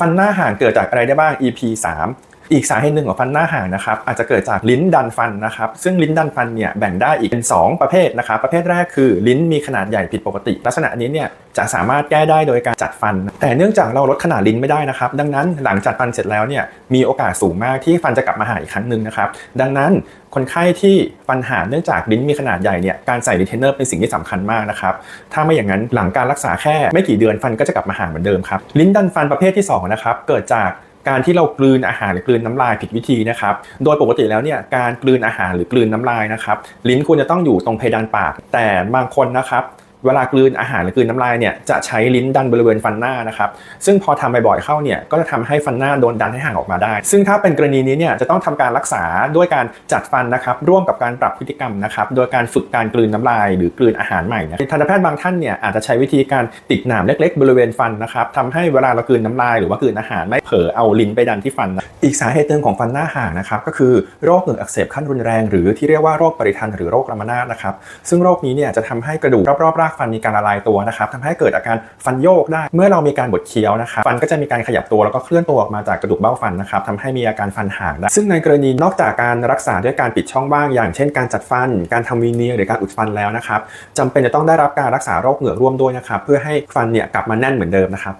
ฟันหน้าห่างเกิดจากอะไรได้บ้าง EP 3 อีกสาเหตุหนึ่งของฟันหน้าห่างนะครับอาจจะเกิดจากลิ้นดันฟันนะครับซึ่งลิ้นดันฟันเนี่ยแบ่งได้อีกเป็น 2 ประเภทนะครับประเภทแรกคือลิ้นมีขนาดใหญ่ผิดปกติ ลักษณะนี้เนี่ยจะสามารถแก้ได้โดยการจัดฟัน แต่เนื่องจากเราลดขนาดลิ้นไม่ได้นะครับดังนั้นหลังจัดฟันเสร็จแล้วเนี่ยมีโอกาสสูงมากที่ฟันจะกลับมาหาอีกครั้งหนึ่งนะครับดังนั้นคนไข้ที่ฟันหาเนื่องจากลิ้นมีขนาดใหญ่เนี่ยการใส่รีเทนเนอร์เป็นสิ่งที่สำคัญมากนะครับถ้าไม่อย่างนั้นหลังการรักษาแค่ไม่กี่เดือนฟันก็จะกลับมาหาเหมือนเดิมครับลิ้นดันฟันประเภทที่สองนะครับเกิดจาก การที่เรากลืนอาหารหรือกลืนน้ำลายผิดวิธีนะครับ โดยปกติแล้วเนี่ยการกลืนอาหารหรือกลืนน้ำลายนะครับ ลิ้นควรจะต้องอยู่ตรงเพดานปาก แต่บางคนนะครับ เวลากลืนอาหารหรือกลืนน้ำลายเนี่ยจะใช้ลิ้นดันบริเวณฟันหน้านะครับซึ่งพอทำบ่อยๆเข้าเนี่ยก็จะทำให้ฟันหน้าโดนดันให้ห่างออกมาได้ ซึ่งถ้าเป็นกรณีนี้เนี่ยจะต้องทำการรักษาด้วยการจัดฟันนะครับร่วมกับการปรับพฤติกรรมนะครับโดยการฝึกการกลืนน้ำลาย หรือกลืนอาหารใหม่นะทันตแพทย์บางท่านเนี่ยอาจจะใช้วิธีการติดหนามเล็ก ๆ บริเวณฟันนะครับทำให้เวลาเรากลืนน้ำลาย หรือว่ากลืนอาหารไม่เผลอเอาลิ้นไปดันที่ฟันนะอีกสาเหตุหนึ่งของฟันหน้าห่างนะครับก็คือโรคเหงือกอักเสบขั้นรุนแรง หรือที่เรียกว่าโรคปริทันหรือโรคลามานาดนะครับซึ่งโรคนี้เนี่ยจะทำให้กระดูกรอบๆรากฟันมีการละลายตัวนะครับทำให้เกิดอาการฟันโยกได้ เมื่อเรามีการบดเคี้ยวนะครับฟันก็จะมีการขยับตัวแล้วก็เคลื่อนตัวออกมาจากกระดูกเบ้าฟันนะครับทำให้มีอาการฟันห่างได้ซึ่งในกรณีนอกจากการรักษาด้วยการปิดช่องว่างอย่างเช่น การจัดฟัน การทำวีเนียหรือการอุดฟันแล้วนะครับจำเป็นจะต้องได้รับการรักษาโรคเหงือกร่วมด้วยนะครับเพื่อให้ฟันเนี่ยกลับมาแน่นเหมือนเดิมนะครับ